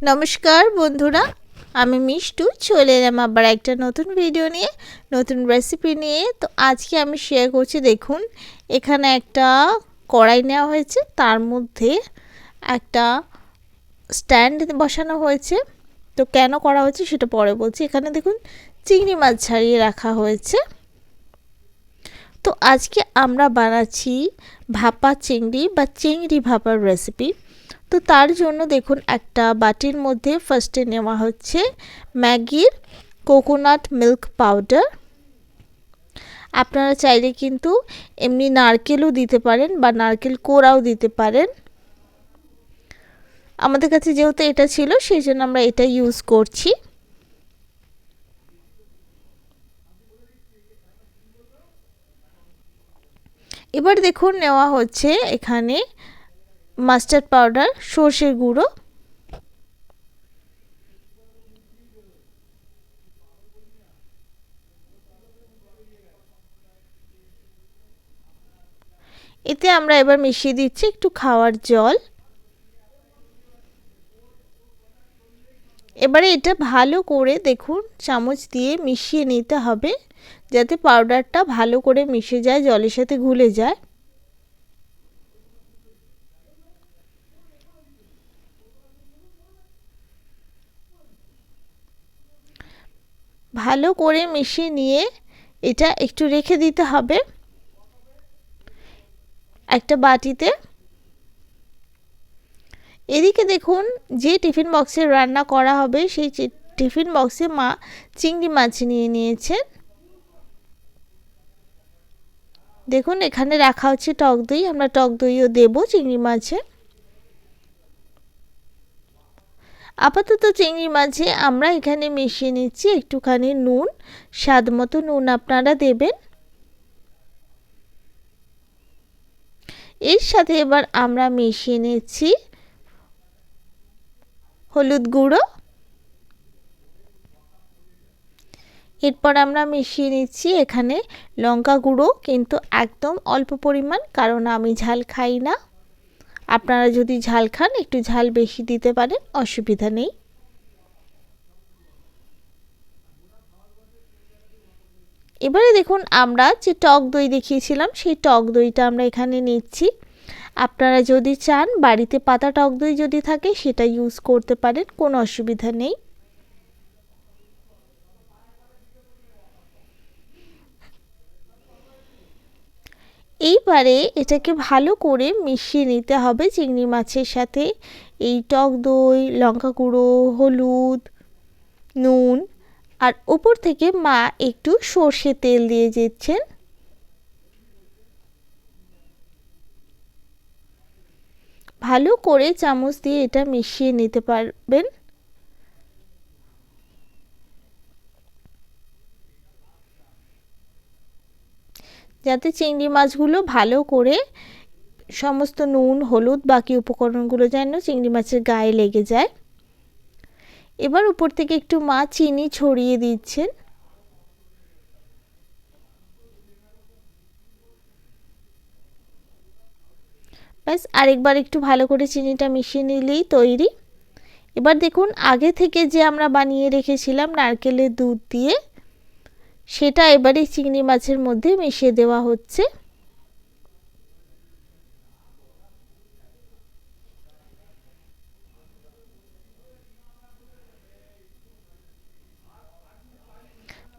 নমস্কার বন্ধুরা, আমি মিষ্টু, চলে এলাম আবার একটা নতুন ভিডিও নিয়ে, নতুন রেসিপি নিয়ে। তো আজকে আমি শেয়ার করছি, দেখুন, এখানে একটা কড়াই নেওয়া হয়েছে, তার মধ্যে একটা স্ট্যান্ড বসানো হয়েছে। তো কেন করা হয়েছে সেটা পরে বলছি। এখানে দেখুন, চিংড়ি মাছ ছাড়িয়ে রাখা হয়েছে। তো আজকে আমরা বানাচ্ছি ভাপা চিংড়ি বা চিংড়ি ভাপার রেসিপি তো তার জন্য দেখুন একটা বাটির মধ্যে ফার্স্টে নেওয়া হচ্ছে ম্যাগির কোকোনাট মিল্ক পাউডার আপনারা চাইলে কিন্তু এমনি নারকেলও দিতে পারেন বা নারকেল কোড়াও দিতে পারেন। আমাদের কাছে যেহেতু এটা ছিল, সেই জন্য আমরা এটা ইউজ করছি। এবার দেখুন নেওয়া হচ্ছে এখানে মাস্টার্ড পাউডার, সর্ষের গুঁড়ো। এতে আমরা এবার মিশিয়ে দিচ্ছি একটু খাওয়ার জল। এবারে এটা ভালো করে দেখুন, চামচ দিয়ে মিশিয়ে নিতে হবে, যাতে পাউডারটা ভালো করে মিশে যায়, জলের সাথে ঘুলে যায়। ভালো করে মিশিয়ে নিয়ে এটা একটু রেখে দিতে হবে। একটা বাটিতে। এদিকে দেখুন যে টিফিন বক্সে রান্না করা হবে, সেই টিফিন বক্সে মা চিংড়ি মাছ নিয়ে নিয়েছেন দেখুন এখানে রাখা হচ্ছে টক দই, আমরা টক দইও দেবো চিংড়ি মাছে। আপাতত চিংড়ি মাছে আমরা এখানে মিশিয়ে নিচ্ছি একটুখানি নুন। স্বাদ মতো নুন আপনারা দেবেন। এর সাথে এবার আমরা মিশিয়ে নিচ্ছি হলুদ গুঁড়ো। এরপর আমরা মিশিয়ে নিচ্ছি এখানে লঙ্কা গুঁড়ো, কিন্তু একদম অল্প পরিমাণ, কারণ আমি ঝাল খাই না। আপনারা যদি ঝাল খান, একটু ঝাল বেশি দিতে পারেন, অসুবিধা নেই। এবারে দেখুন, আমরা যে টক দই দেখিয়েছিলাম, সেই টক দইটা আমরা এখানে নিচ্ছি। আপনারা যদি চান, বাড়িতে পাতা টক দই যদি থাকে, সেটা ইউজ করতে পারেন, কোনো অসুবিধা নেই। এইবারে এটাকে ভালো করে মিশিয়ে নিতে হবে চিংড়ি মাছের সাথে। এই টক দই, লঙ্কা গুঁড়ো, হলুদ, নুন, আর ওপর থেকে মা একটু সর্ষে তেল দিয়ে দিচ্ছেন। ভালো করে চামচ দিয়ে এটা মিশিয়ে নিতে পারবেন। যাতে চিংড়ি মাছগুলো ভালো করে সমস্ত নুন, হলুদ, বাকি উপকরণগুলো যেন চিংড়ি মাছের গায়ে লেগে যায়। এবার উপর থেকে একটু মা চিনি ছড়িয়ে দিচ্ছেন। ব্যাস, আরেকবার একটু ভালো করে চিনিটা মিশিয়ে নিলেই তৈরি। এবার দেখুন, আগে থেকে যে আমরা বানিয়ে রেখেছিলাম নারকেলের দুধ দিয়ে সেটা এবারে চিংড়ি মাছের মধ্যে মিশিয়ে দেওয়া হচ্ছে।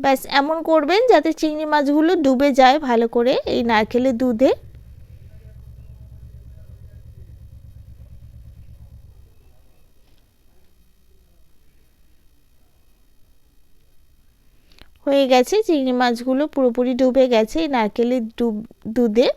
ব্যাস, এমন করবেন যাতে চিংড়ি মাছগুলো ডুবে যায় ভালো করে এই নারকেলের দুধে। হয়ে গেছে, চিংড়ি মাছগুলো পুরোপুরি ডুবে গেছে, এই নারকেলের ডুব, দুধে।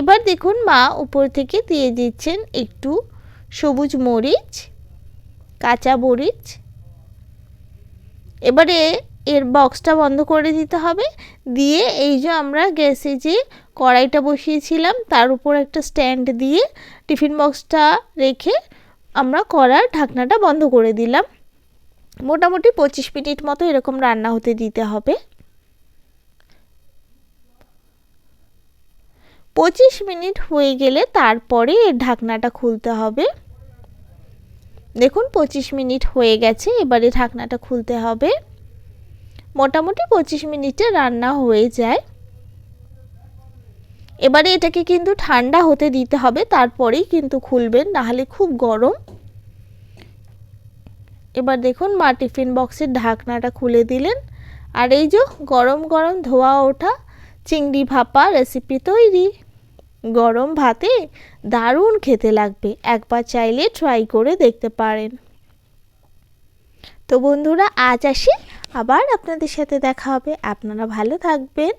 এবার দেখুন মা উপর থেকে দিয়ে দিচ্ছেন একটু সবুজ মরিচ, কাঁচা মরিচ। এবারে এর বক্সটা বন্ধ করে দিতে হবে। দিয়ে এই যে আমরা গ্যাসে যে কড়াইটা বসিয়েছিলাম, তার উপর একটা স্ট্যান্ড দিয়ে টিফিন বক্সটা রেখে আমরা কড়ার ঢাকনাটা বন্ধ করে দিলাম। মোটামুটি পঁচিশ মিনিট মতো এরকম রান্না হতে দিতে হবে। পঁচিশ মিনিট হয়ে গেলে তারপরে এর ঢাকনাটা খুলতে হবে। দেখুন, পঁচিশ মিনিট হয়ে গেছে, এবারে ঢাকনাটা খুলতে হবে। মোটামুটি পঁচিশ মিনিটে রান্না হয়ে যায়। এবারে এটাকে কিন্তু ঠান্ডা হতে দিতে হবে, তারপরেই কিন্তু খুলবেন, নাহলে খুব গরম। এবার দেখুন, মা টিফিন বক্সের ঢাকনাটা খুলে দিলেন। আর এই যে গরম গরম ধোয়া ওঠা, চিংড়ি ভাপা রেসিপি তৈরি। গরম ভাতে দারুণ খেতে লাগবে, একবার চাইলে ট্রাই করে দেখতে পারেন। তো বন্ধুরা, আজ আসি। আবার আপনাদের সাথে দেখা হবে। আপনারা ভালো থাকবেন।